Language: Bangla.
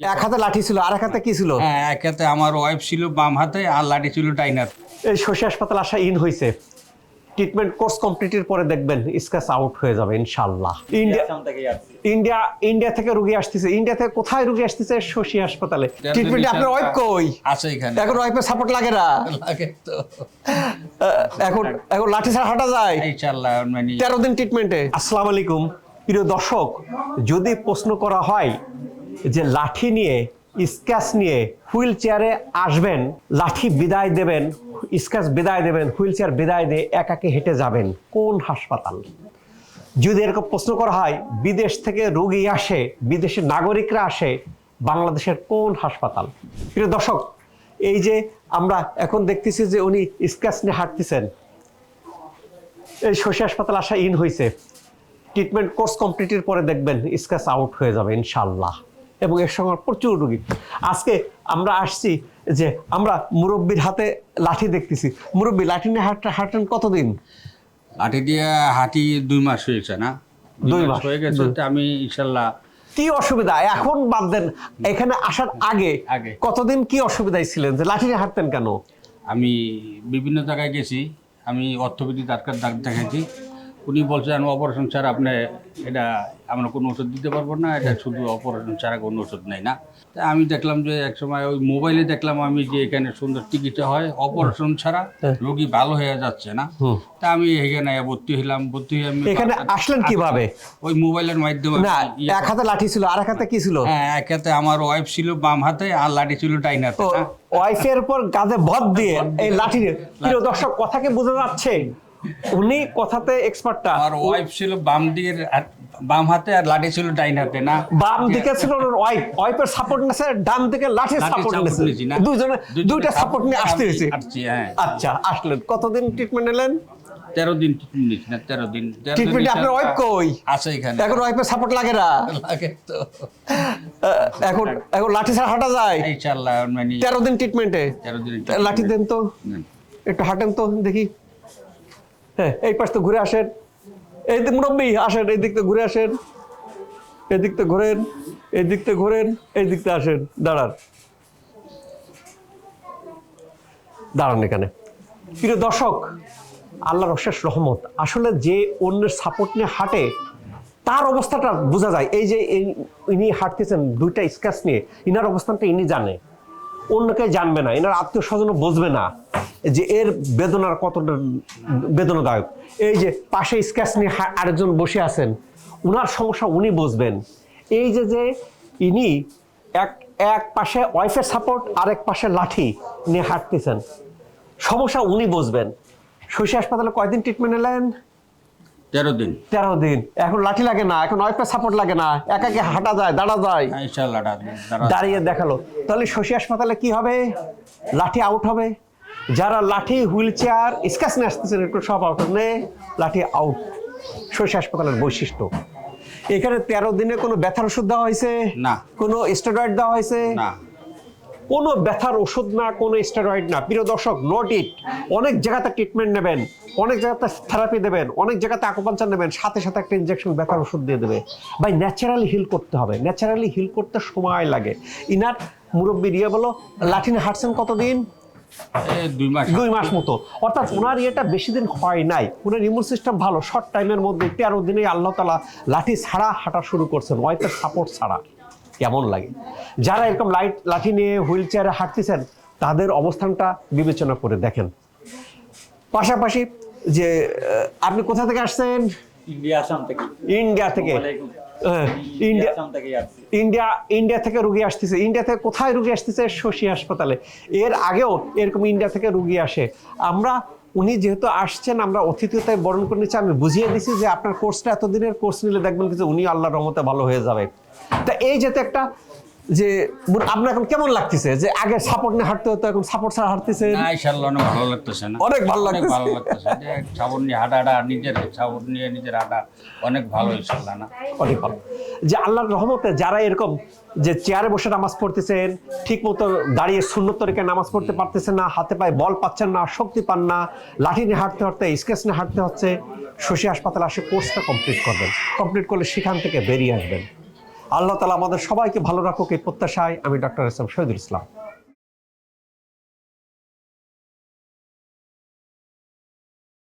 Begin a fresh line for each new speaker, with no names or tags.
এক হাতে লাঠি ছিল আর এক হাতে কি ছিল?
হ্যাঁ এক হাতে আমার ওয়াইফ ছিল বাম হাতে আর লাঠি ছিল ডাইনার
এই শশী হাসপাতাল আসা ইন হয়েছে ট্রিটমেন্ট কোর্স কমপ্লিটের পরে দেখবেন স্কাচ আউট হয়ে যাবে ইনশাল্লাহ ইন্ডিয়া ইন্ডিয়া ইন্ডিয়া থেকে রুগী আসতেছে। ইন্ডিয়া থেকে কোথায় রুগী আসতেছে শশী হাসপাতালে? ট্রিটমেন্ট আপনার ওয়াইফ কই?
আছে এখানে।
এখন ওয়াইফের সাপোর্ট লাগে না?
লাগে তো।
এখন এখন লাঠি ছাড়া হাঁটা যায়?
ইনশাল্লাহ মানে
তেরো দিন ট্রিটমেন্টে আসসালামু আলাইকুম। প্রিয় দর্শক যদি প্রশ্ন করা হয় যে লাঠি নিয়ে স্ক্যাচ নিয়ে হুইল চেয়ারে আসবেন, লাঠি বিদায় দেবেন স্ক্যাচ বিদায় দেবেন, হুইল চেয়ার বিদায় দিয়ে একাকে হেঁটে যাবেন। কোন হাসপাতাল? যদি এরকম প্রশ্ন করা হয়, বিদেশ থেকে রোগী আসে বিদেশের নাগরিকরা আসে, বাংলাদেশের কোন হাসপাতাল? প্রিয় দর্শক, এই যে আমরা এখন দেখতেছি যে উনি স্ক্যাচ নিয়ে হাঁটতেছেন। এই শশী হাসপাতাল আসা ইন হয়েছে ট্রিটমেন্ট কোর্স কমপ্লিটের পরে দেখবেন স্ক্যাচ আউট হয়ে যাবে ইনশাল্লাহ এবং এর সঙ্গে প্রচুর রুগী। আজকে আমরা আসছি যে আমরা মুরব্বীর হাতে লাঠি দেখতেছি। মুরব্বী লাঠি নিয়ে হাঁটা হাঁটেন কতদিন?
লাঠি দিয়ে হাঁটি দুই মাস হয়েছে না?
দুই মাস।
হয়ে গেছে আমি ইনশাল্লাহ
কি অসুবিধা? এখন বাদ দেন এখানে আসার আগে
আগে।
কতদিন কি অসুবিধায় ছিলেন? যে লাঠি নিয়ে হাঁটতেন কেন?
আমি বিভিন্ন জায়গায় গেছি আমি অর্থোপেডিক ডাক্তার দেখাইছি। উনি বলছেন অপারেশন ছাড়া আপনি এটা আমরা কোনো ওষুধ দিতে পারব না এটা শুধু অপারেশন ছাড়া কোনো ওষুধ নেই না। তা আমি দেখলাম যে এক সময় ওই মোবাইলে দেখলাম আমি যে এখানে সুন্দর চিকিৎসা হয় অপারেশন ছাড়া
হ্যাঁ।
রোগী ভালো হয়ে যাচ্ছে না। তা আমি এখানে ভর্তি হলাম ভর্তি হয়ে আমি
এখানে আসলেন কীভাবে?
ওই মোবাইলের মাধ্যমে
না
ইয়ে
এক হাতে লাঠি ছিল আর এক হাতে কি ছিল?
হ্যাঁ এক হাতে আমার ওয়াইফ ছিল বাম হাতে আর লাঠি ছিল ডাইন হাতে
ওয়াইফের পর গাদে ভর দিয়ে এই লাঠি দর্শক কথা কি বোঝা যাচ্ছে। উনি কথাতে এক্সপার্টটা
আমার ওয়াইফ ছিল বাম দিকের বাম হাতে আর লাঠি ছিল ডাইন হাতে না?
বাম দিকে ছিল ওয়াইফ ওয়াইফের সাপোর্ট ডান দিকে লাঠির সাপোর্ট দুইজনে দুইটা সাপোর্ট নিয়ে আসতে হয়েছে।
হ্যাঁ।
আচ্ছা আসলেন। কতদিন ট্রিটমেন্ট নিলেন?
তেরো দিন নিস না? তেরো দিন।
ট্রিটমেন্টে আপনার ওয়াইফ কই?
আছে এখানে।
এখন ওয়াইফের সাপোর্ট লাগে না?
লাগে তো।
এখন এখন লাঠি ছাড়া হাঁটা যায়?
ইনশাল্লাহ মানে
তেরো দিন ট্রিটমেন্টে
তেরো দিন
লাঠি দেন তো। একটু হাঁটেন তো দেখি। হ্যাঁ এই পাশ তো ঘুরে আসেন। এই দিক মুরব্বী, আসেন, এই দিক তো ঘুরে আসেন। এই দিক তো ঘোরেন, এই দিক তো ঘোরেন, এই দিক তো আসেন। দাঁড়ান। দাঁড়ান এখানে। প্রিয় দর্শক, আল্লাহর অশেষ রহমত। আসলে যে অন্যের সাপোর্ট নিয়ে হাঁটে, তার অবস্থাটা বোঝা যায়। এই যে ইনি হাঁটতেছেন দুইটা স্ক্যাচ নিয়ে, ইনার অবস্থানটা ইনি জানে। অন্যকে জানবে না, এনার আত্মীয় স্বজনও বুঝবে না যে এর বেদনার কতটা বেদনাদায়ক। এই যে পাশে স্ক্যাচ নিয়ে আরেকজন বসে আছেন, উনার সমস্যা উনি বুঝবেন। এই যে যে ইনি এক এক পাশে ওয়াইফের সাপোর্ট, আরেক পাশে লাঠি নিয়ে হাঁটতেছেন, সমস্যা উনি বুঝবেন। শশী হাসপাতালে কয়দিন ট্রিটমেন্ট নিলেন
তেরো দিন।
তেরো দিন। এখন লাঠি লাগে না এখন ওয়াইফের সাপোর্ট লাগে না। একাকে হাঁটা যায় দাঁড়া যায়।
হ্যাঁ, দাঁড়া- দাঁড়া।
দাঁড়িয়ে দেখাল। তাহলে শশী হাসপাতালে কি হবে? লাঠি আউট হবে। যারা লাঠি হুইল চেয়ার স্কাচ নিয়ে আসতেছেন একটু সব আউট নে লাঠি আউট শশী হাসপাতালের বৈশিষ্ট্য। এখানে তেরো দিনে কোনো ব্যথার ওষুধ দেওয়া হয়েছে?
না।
কোনো স্টেরয়েড দেওয়া হয়েছে?
না।
কোনো ব্যথার ওষুধ না কোনো স্টেরয়েড না। প্রিয় দর্শক নোট ইট অনেক জায়গাতে ট্রিটমেন্ট নেবেন অনেক জায়গাতে থেরাপি দেবেন অনেক জায়গাতে আকুপাঞ্চার নেবেন সাথে সাথে একটা ইনজেকশন ব্যথার ওষুধ দিয়ে দেবে। ভাই ন্যাচারালি হিল করতে হবে। ন্যাচারালি হিল করতে সময় লাগে। ইনার মুরব্বী দিয়ে বলো লাঠিনে হাঁটছেন কতদিন?
দুই মাস।
দুই মাস মতো। অর্থাৎ ওনার ইয়েটা বেশি দিন হয় নাই। ওনার ইমিউন সিস্টেম ভালো। শর্ট টাইমের মধ্যে তেরো দিনে আল্লাহ তালা লাঠি ছাড়া হাঁটা শুরু করছেন ওয়াইফের সাপোর্ট ছাড়া। কেমন লাগে? যারা এরকম লাইট লাঠি নিয়ে হুইল চেয়ারে হাঁটতেছেন তাদের অবস্থানটা বিবেচনা করে দেখেন। পাশাপাশি যে আপনি কোথা থেকে আসছেন?
ইন্ডিয়া আসাম থেকে।
ইন্ডিয়া থেকে। হ্যাঁ, ইন্ডিয়া ইন্ডিয়া ইন্ডিয়া থেকে রুগী আসতেছে। ইন্ডিয়া থেকে কোথায় রুগী আসতেছে? শশী হাসপাতালে। এর আগেও এরকম ইন্ডিয়া থেকে রুগী আসে। আমরা উনি যেহেতু আসছেন, আমরা অতিথিতায় বরণ করে নিচ্ছি। আমি বুঝিয়ে দিছি যে আপনার কোর্সটা এতদিনের কোর্স নিলে দেখবেন কিন্তু উনি আল্লাহর রহমতে ভালো হয়ে যাবে। তা এই যেতে একটা যে আপনার এখন কেমন লাগতেছে? যে আগে সাপোর্ট নিয়ে হাঁটতে হতো এখন সাপোর্ট ছাড়া হাঁটতেছে?
না ইনশাল্লাহ অনেক ভালো লাগতেছে না।
অনেক ভালো লাগতেছে।
ভালো লাগতেছে। যে সাবন নিয়ে নিজের সাবন নিয়ে নিজের হাঁটা অনেক ভালো ইনশাল্লাহ না।
অনেক ভালো। যে আল্লাহর রহমতে যারা এরকম যে চেয়ারে বসে নামাজ পড়তেছেন ঠিক মতো দাঁড়িয়ে শূন্য তরিকে নামাজ পড়তে পারতেছেন না হাতে পায়ে বল পাচ্ছেন না শক্তি পান না লাঠি নিয়ে হাঁটতে হাঁটতে স্কেচ নিয়ে হাঁটতে হচ্ছে শশী হাসপাতালে আসে কোর্সটা কমপ্লিট করবেন। কমপ্লিট করলে সেখান থেকে বেরিয়ে আসবেন। আল্লাহ তালা আমাদের সবাইকে ভালো রাখুক এই প্রত্যাশায় আমি doctor S M Shahidul Islam.